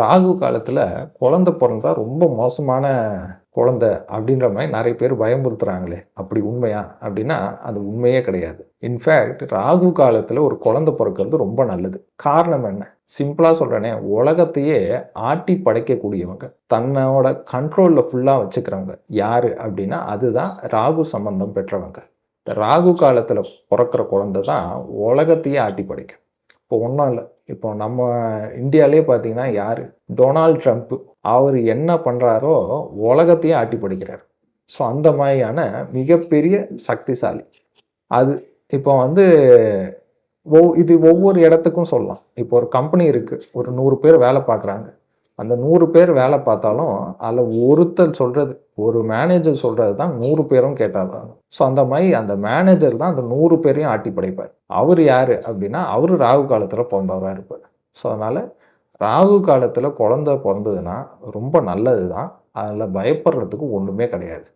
ராகு காலத்தில் குழந்தை பிறந்தா ரொம்ப மோசமான குழந்தை அப்படின்ற மாதிரி நிறைய பேர் பயமுறுத்துகிறாங்களே அப்படி உண்மையா? அப்படின்னா அது உண்மையே கிடையாது. இன்ஃபேக்ட் ராகு காலத்தில் ஒரு குழந்தை பிறக்கிறது ரொம்ப நல்லது. காரணம் என்ன? சிம்பிளாக சொல்கிறேனே உலகத்தையே ஆட்டி படைக்கக்கூடியவங்க தன்னோட கண்ட்ரோலில் ஃபுல்லாக வச்சுக்கிறவங்க யார் அப்படின்னா அதுதான் ராகு சம்பந்தம் பெற்றவங்க. இந்த ராகு காலத்தில் பிறக்கிற குழந்தை தான் உலகத்தையே ஆட்டி படைக்கும். இப்போ ஒன்றும் இல்லை. இப்போ நம்ம இந்தியாவிலே பார்த்தீங்கன்னா யார்? Donald Trump. அவர் என்ன பண்ணுறாரோ உலகத்தையே ஆட்டி படிக்கிறார். ஸோ அந்த மாதிரியான மிகப்பெரிய சக்திசாலி. அது இப்போ வந்து ஒவ் இது ஒவ்வொரு இடத்துக்கும் சொல்லலாம். இப்போ ஒரு கம்பெனி இருக்குது ஒரு நூறு பேர் வேலை பார்க்குறாங்க. அந்த நூறு பேர் வேலை பார்த்தாலும் அதில் ஒருத்தர் சொல்கிறது ஒரு மேனேஜர் சொல்கிறது தான் நூறு பேரும் கேட்டாதான். ஸோ அந்த மாதிரி அந்த மேனேஜர் தான் அந்த நூறு பேரையும் ஆட்டி படைப்பார். அவர் யார் அப்படின்னா அவர் ராகு காலத்தில் பிறந்தவராக இருப்பார். ஸோ அதனால் ராகு காலத்தில் குழந்த பிறந்ததுன்னா ரொம்ப நல்லது தான் அதில் பயப்படுறதுக்கு ஒன்றுமே கிடையாது.